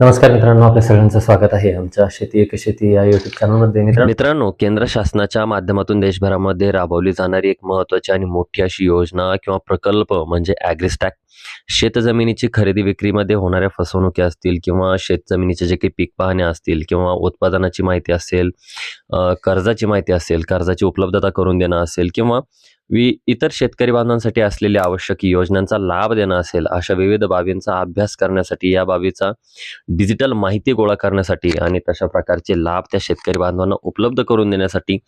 नमस्कार मित्रांनो आपल्या सगळ्यांचं स्वागत आहे आमच्या शेती एक शेती या युट्यूब चॅनलमध्ये मित्रांनो केंद्र शासनाच्या माध्यमातून देशभरामध्ये राबवली जाणारी एक महत्वाची आणि मोठी अशी योजना किंवा प्रकल्प म्हणजे ॲग्रिस्टॅक शेतजमिनीची खरेदी विक्रीमध्ये होणाऱ्या फसवणुकी असतील किंवा शेतजमिनीचे जे काही पीक पाहणे असतील किंवा उत्पादनाची माहिती असेल कर्जाची माहिती असेल कर्जाची उपलब्धता करून देणं असेल किंवा वि इतर शेतकरी बांधवांसाठी असलेल्या आवश्यक योजनांचा लाभ देणं असेल अशा विविध बाबींचा अभ्यास करण्यासाठी या बाबीचा डिजिटल माहिती गोळा करण्यासाठी आणि तशा प्रकारचे लाभ त्या शेतकरी बांधवांना उपलब्ध करून देण्यासाठी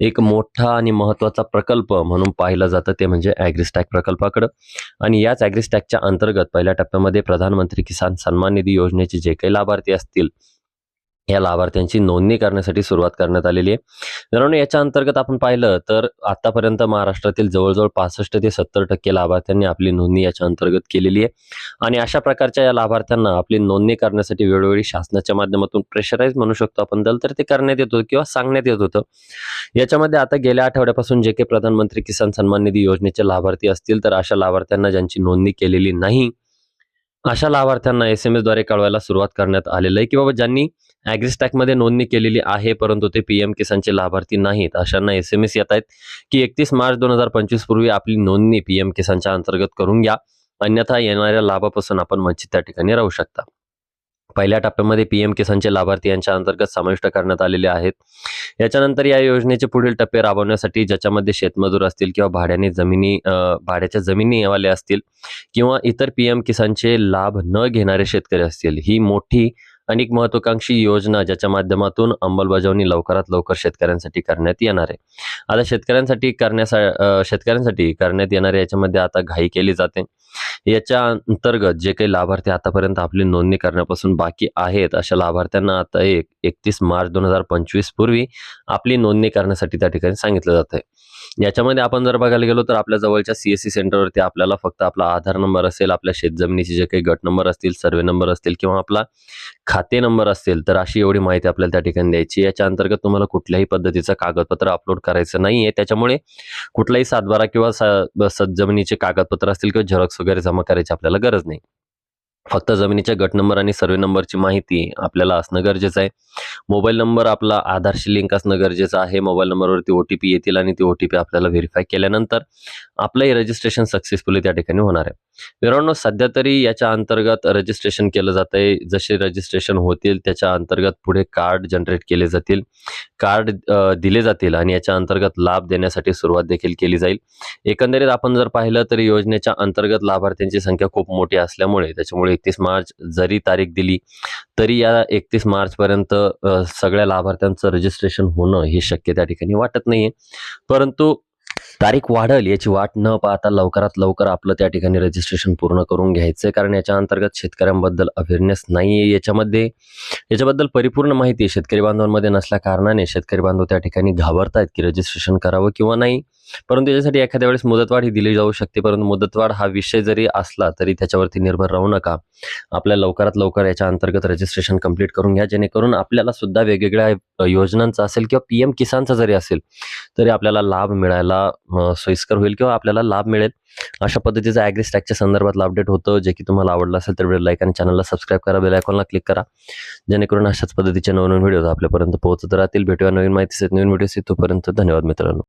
एक मोठा आणि महत्त्वाचा प्रकल्प म्हणून पाहिलं जातं ते म्हणजे ॲग्रिस्टॅक प्रकल्पाकडं. आणि याच ॲग्रिस्टॅकच्या अंतर्गत पहिल्या टप्प्यामध्ये प्रधानमंत्री किसान सन्मान निधी योजनेचे जे काही लाभार्थी असतील या लाभार्थ्यांची नोंदणी करण्यासाठी सुरुवात करण्यात आलेली आहे. मित्रांनो याच्या अंतर्गत आपण पाहिलं तर आतापर्यंत महाराष्ट्रातील जवळजवळ पासष्ट ते सत्तर टक्के लाभार्थ्यांनी आपली नोंदणी याच्या अंतर्गत केलेली आहे. आणि अशा प्रकारच्या या लाभार्थ्यांना आपली नोंदणी करण्यासाठी वेळोवेळी शासनाच्या माध्यमातून प्रेशराईज म्हणू शकतो आपण दल तर ते करण्यात येत होतं किंवा सांगण्यात येत होतं. याच्यामध्ये आता गेल्या आठवड्यापासून जे काही प्रधानमंत्री किसान सन्मान निधी योजनेचे लाभार्थी असतील तर अशा लाभार्थ्यांना ज्यांची नोंदणी केलेली नाही अशा लाभार्थ्यांना एस एम एसद्वारे कळवायला सुरुवात करण्यात आलेलं आहे की बाबा ज्यांनी ॲग्रिस्टॅकमध्ये नोंदणी केलेली आहे परंतु ते पी एम किसानचे लाभार्थी नाहीत. अशांना एस एम एस येत आहेत की एकतीस मार्च दोन हजार पंचवीस पूर्वी आपली नोंदणी पी एम किसानच्या अंतर्गत करून घ्या. अन्यथा येणाऱ्या लाभापासून आपण वंचित त्या ठिकाणी राहू शकता. पहिल्या टप्प्यामध्ये पी एम किसानचे लाभार्थी यांच्या अंतर्गत समाविष्ट करण्यात आलेले आहेत. याच्यानंतर या योजनेचे पुढील टप्पे राबवण्यासाठी ज्याच्यामध्ये शेतमजूर असतील किंवा भाड्याने जमिनी भाड्याच्या जमिनीवाले असतील किंवा इतर पी एम किसानचे लाभ न घेणारे शेतकरी असतील ही मोठी आणि महत्वाकांक्षी योजना ज्याच्या माध्यमातून अंमलबजावणी लवकरात लवकर शेतकऱ्यांसाठी करण्यात येणार आहे. आता शेतकऱ्यांसाठी करण्यासा शेतकऱ्यांसाठी करण्यात येणाऱ्या याच्यामध्ये आता घाई केली जाते. याच्या अंतर्गत जे काही लाभार्थी आतापर्यंत आपली नोंदणी करण्यापासून बाकी आहेत अशा लाभार्थ्यांना आता एक एकतीस मार्च दोन हजार पंचवीस पूर्वी आपली नोंदणी करण्यासाठी त्या ठिकाणी सांगितलं जात आहे. याच्यामध्ये आपण जर बघायला गेलो तर आपल्या जवळच्या सी एस सी सेंटरवरती आपल्याला फक्त आपला आधार नंबर असेल आपल्या शेतजमिनीचे जे काही गट नंबर असतील सर्वे नंबर असतील किंवा आपला खाते नंबर असेल तर अशी एवढी माहिती आपल्याला त्या ठिकाणी द्यायची याच्या अंतर्गत तुम्हाला कुठल्याही पद्धतीचं कागदपत्र अपलोड करायचं नाही आहे त्याच्यामुळे कुठलाही सातबारा किंवा सा सज्जमिनीचे जमिनीचे कागदपत्र असतील किंवा झरक्स वगैरे जमा करायची आपल्याला गरज नाही. फक्त जमिनीच्या गट नंबर आणि सर्वे नंबरची माहिती आपल्याला असणं गरजेचं आहे. मोबाईल नंबर आपला आधारशी लिंक असणं गरजेचं आहे. मोबाईल नंबरवरती ओ टी पी येतील आणि ती ओ टी पी आपल्याला व्हेरीफाय केल्यानंतर आपलंही रजिस्ट्रेशन सक्सेसफुली त्या ठिकाणी होणार आहे. मित्रांनो सध्या तरी याच्या अंतर्गत रजिस्ट्रेशन केलं जात आहे. जसे रजिस्ट्रेशन होतील त्याच्या अंतर्गत पुढे कार्ड जनरेट केले जातील. कार्ड दिले जातील आणि याच्या अंतर्गत लाभ देण्यासाठी सुरुवात देखील केली जाईल. एकंदरीत आपण जर पाहिलं तर योजनेच्या अंतर्गत लाभार्थ्यांची संख्या खूप मोठी असल्यामुळे त्याच्यामुळे एकतीस मार्च जरी तारीख दिली तरी या एकतीस मार्चपर्यंत सगळ्या लाभार्थ्यांचं रजिस्ट्रेशन होणं हे शक्य त्या ठिकाणी वाटत नाहीये. परंतु तारीख वाढल याची वाट न पाहता लवकरात लवकर आपलं त्या ठिकाणी रजिस्ट्रेशन पूर्ण करून घ्यायचं कारण याच्या अंतर्गत शेतकऱ्यांबद्दल अवेअरनेस नाही आहे याच्यामध्ये. याच्याबद्दल परिपूर्ण माहिती आहे शेतकरी बांधवांमध्ये नसल्या कारणाने शेतकरी बांधव त्या ठिकाणी घाबरतायत की रजिस्ट्रेशन करावं किंवा नाही. परंतु याच्यासाठी एखाद्या वेळेस मुदतवाढ ही दिली जाऊ शकते. परंतु मुदतवाढ हा विषय जरी असला तरी त्याच्यावरती निर्भर राहू नका. आपल्या लवकरात लवकर याच्या अंतर्गत रजिस्ट्रेशन कंप्लीट करून घ्या. जेणेकरून आपल्याला सुद्धा वेगवेगळ्या योजनांचा असेल किंवा पी एम किसानचा जरी असेल तरी आपल्याला लाभ मिळायला सोयीस्कर होईल किंवा आपल्याला लाभ मिळेल. अशा पद्धतीचं ॲग्रिस्टॅकच्या संदर्भातलं अपडेट होतं. जे की तुम्हाला आवडलं असेल तर व्हिडिओ लाईक आणि चॅनलला सबस्क्राईब करा. बेल आयकॉनला क्लिक करा. जेणेकरून अशाच पद्धतीचे नवनवीन व्हिडिओ आपल्यापर्यंत पोहोचत राहतील. भेटूया नवीन माहिती नवीन व्हिडिओ तोपर्यंत धन्यवाद मित्रांनो.